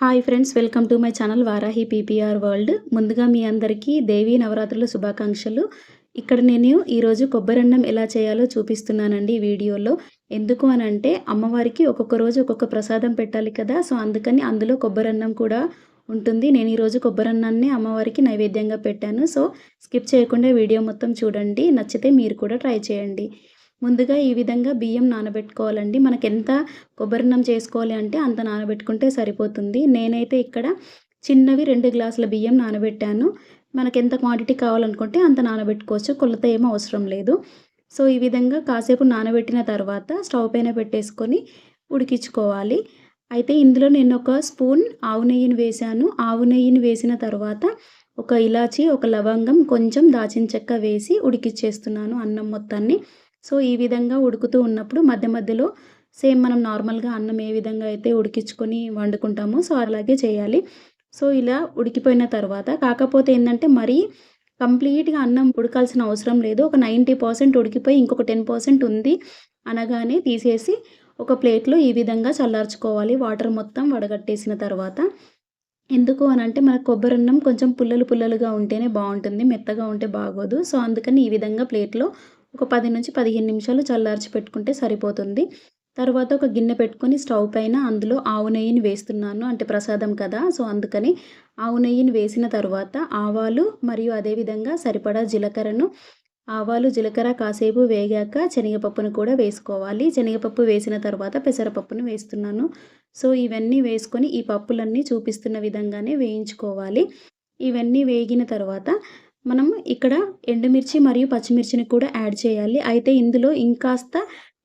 Hi friends welcome to my channel Varahi PPR world. ముందుగా మీ అందరికీ దేవీ నవరాత్రుల శుభాకాంక్షలు. ఇక్కడ నేను ఈరోజు కొబ్బరన్నం ఎలా చేయాలో చూపిస్తున్నానండి ఈ వీడియోలో. ఎందుకు అని అంటే అమ్మవారికి ఒక్కొక్క రోజు ఒక్కొక్క ప్రసాదం పెట్టాలి కదా సో అందుకని అందులో కొబ్బరన్నం కూడా ఉంటుంది. నేను ఈరోజు కొబ్బరన్నాన్ని అమ్మవారికి నైవేద్యంగా పెట్టాను. సో స్కిప్ చేయకుండా వీడియో మొత్తం చూడండి. నచ్చితే మీరు కూడా ట్రై చేయండి. ముందుగా ఈ విధంగా బియ్యం నానబెట్టుకోవాలండి. మనకు ఎంత కొబ్బరిన్నం చేసుకోవాలి అంటే అంత నానబెట్టుకుంటే సరిపోతుంది. నేనైతే ఇక్కడ చిన్నవి రెండు గ్లాసుల బియ్యం నానబెట్టాను. మనకు ఎంత క్వాంటిటీ కావాలనుకుంటే అంత నానబెట్టుకోవచ్చు. కొలత ఏమో అవసరం లేదు. సో ఈ విధంగా కాసేపు నానబెట్టిన తర్వాత స్టవ్ పైన పెట్టేసుకొని ఉడికించుకోవాలి. అయితే ఇందులో నేను ఒక స్పూన్ ఆవు నెయ్యిని వేశాను. ఆవు నెయ్యిని వేసిన తర్వాత ఒక ఇలాచి ఒక లవంగం కొంచెం దాచిన చెక్క వేసి ఉడికిచ్చేస్తున్నాను అన్నం మొత్తాన్ని. సో ఈ విధంగా ఉడుకుతూ ఉన్నప్పుడు మధ్య మధ్యలో సేమ్ మనం నార్మల్గా అన్నం ఏ విధంగా అయితే ఉడికించుకొని వండుకుంటామో సో అలాగే చేయాలి. సో ఇలా ఉడికిపోయిన తర్వాత కాకపోతే ఏంటంటే మరీ కంప్లీట్గా అన్నం ఉడకాల్సిన అవసరం లేదు. ఒక నైంటీ పర్సెంట్ ఉడికిపోయి ఇంకొక టెన్ పర్సెంట్ ఉంది అనగానే తీసేసి ఒక ప్లేట్లో ఈ విధంగా చల్లార్చుకోవాలి. వాటర్ మొత్తం వడగట్టేసిన తర్వాత. ఎందుకు అని అంటే మనకు కొబ్బరి అన్నం కొంచెం పుల్లలు పుల్లలుగా ఉంటేనే బాగుంటుంది. మెత్తగా ఉంటే బాగోదు. సో అందుకని ఈ విధంగా ప్లేట్లో ఒక పది నుంచి పదిహేను నిమిషాలు చల్లార్చి పెట్టుకుంటే సరిపోతుంది. తర్వాత ఒక గిన్నె పెట్టుకొని స్టవ్ పైన అందులో ఆవు నెయ్యిని వేస్తున్నాను. అంటే ప్రసాదం కదా సో అందుకని ఆవు నెయ్యిని వేసిన తర్వాత ఆవాలు మరియు అదేవిధంగా సరిపడా జీలకర్రను ఆవాలు జీలకర్ర కాసేపు వేగాక శనగపప్పును కూడా వేసుకోవాలి. శనగపప్పు వేసిన తర్వాత పెసరపప్పును వేస్తున్నాను. సో ఇవన్నీ వేసుకొని ఈ పప్పులన్నీ చూపిస్తున్న విధంగానే వేయించుకోవాలి. ఇవన్నీ వేగిన తర్వాత మనం ఇక్కడ ఎండుమిర్చి మరియు పచ్చిమిర్చిని కూడా యాడ్ చేయాలి. అయితే ఇందులో ఇంకాస్త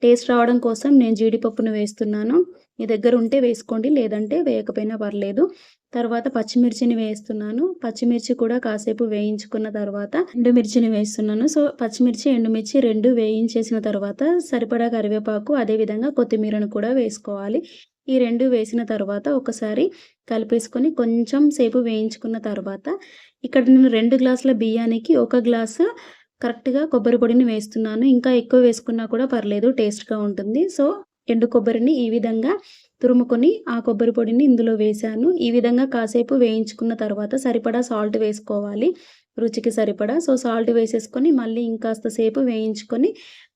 టేస్ట్ రావడం కోసం నేను జీడిపప్పును వేస్తున్నాను. మీ దగ్గర ఉంటే వేసుకోండి లేదంటే వేయకపోయినా పర్లేదు. తర్వాత పచ్చిమిర్చిని వేస్తున్నాను. పచ్చిమిర్చి కూడా కాసేపు వేయించుకున్న తర్వాత ఎండుమిర్చిని వేస్తున్నాను. సో పచ్చిమిర్చి ఎండుమిర్చి రెండు వేయించేసిన తర్వాత సరిపడా కరివేపాకు అదేవిధంగా కొత్తిమీరను కూడా వేసుకోవాలి. ఈ రెండు వేసిన తర్వాత ఒకసారి కలిపేసుకొని కొంచెం సేపు వేయించుకున్న తర్వాత ఇక్కడ నేను రెండు గ్లాసుల బియ్యానికి ఒక గ్లాసు కరెక్ట్గా కొబ్బరి పొడిని వేస్తున్నాను. ఇంకా ఎక్కువ వేసుకున్నా కూడా పర్లేదు టేస్ట్గా ఉంటుంది. సో ఎండు కొబ్బరిని ఈ విధంగా తురుముకొని ఆ కొబ్బరి పొడిని ఇందులో వేశాను. ఈ విధంగా కాసేపు వేయించుకున్న తర్వాత సరిపడా సాల్ట్ వేసుకోవాలి రుచికి సరిపడా. సో సాల్ట్ వేసేసుకొని మళ్ళీ ఇంకాస్త సేపు వేయించుకొని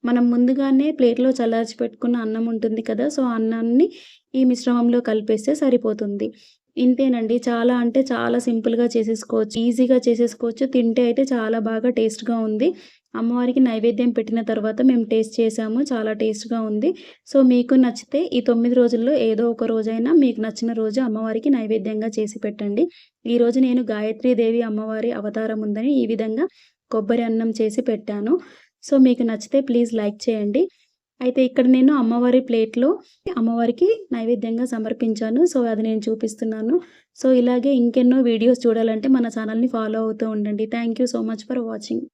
మనం ముందుగానే ప్లేట్లో చల్లార్చి పెట్టుకున్న అన్నం ఉంటుంది కదా సో అన్నాన్ని ఈ మిశ్రమంలో కలిపేస్తే సరిపోతుంది. ఇంతేనండి. చాలా అంటే చాలా సింపుల్గా చేసేసుకోవచ్చు. ఈజీగా చేసేసుకోవచ్చు. తింటే అయితే చాలా బాగా టేస్ట్గా ఉంది. అమ్మవారికి నైవేద్యం పెట్టిన తర్వాత మేము టేస్ట్ చేసాము. చాలా టేస్ట్గా ఉంది. సో మీకు నచ్చితే ఈ తొమ్మిది రోజుల్లో ఏదో ఒక రోజైనా మీకు నచ్చిన రోజు అమ్మవారికి నైవేద్యంగా చేసి పెట్టండి. ఈరోజు నేను దేవి అమ్మవారి అవతారం ఉందని ఈ విధంగా కొబ్బరి అన్నం చేసి పెట్టాను. సో మీకు నచ్చితే ప్లీజ్ లైక్ చేయండి. అయితే ఇక్కడ నేను అమ్మవారి ప్లేట్లో అమ్మవారికి నైవేద్యంగా సమర్పించాను. సో అది నేను చూపిస్తున్నాను. సో ఇలాగే ఇంకెన్నో వీడియోస్ చూడాలంటే మన ఛానల్ని ఫాలో అవుతూ ఉండండి. Thank you so much for watching.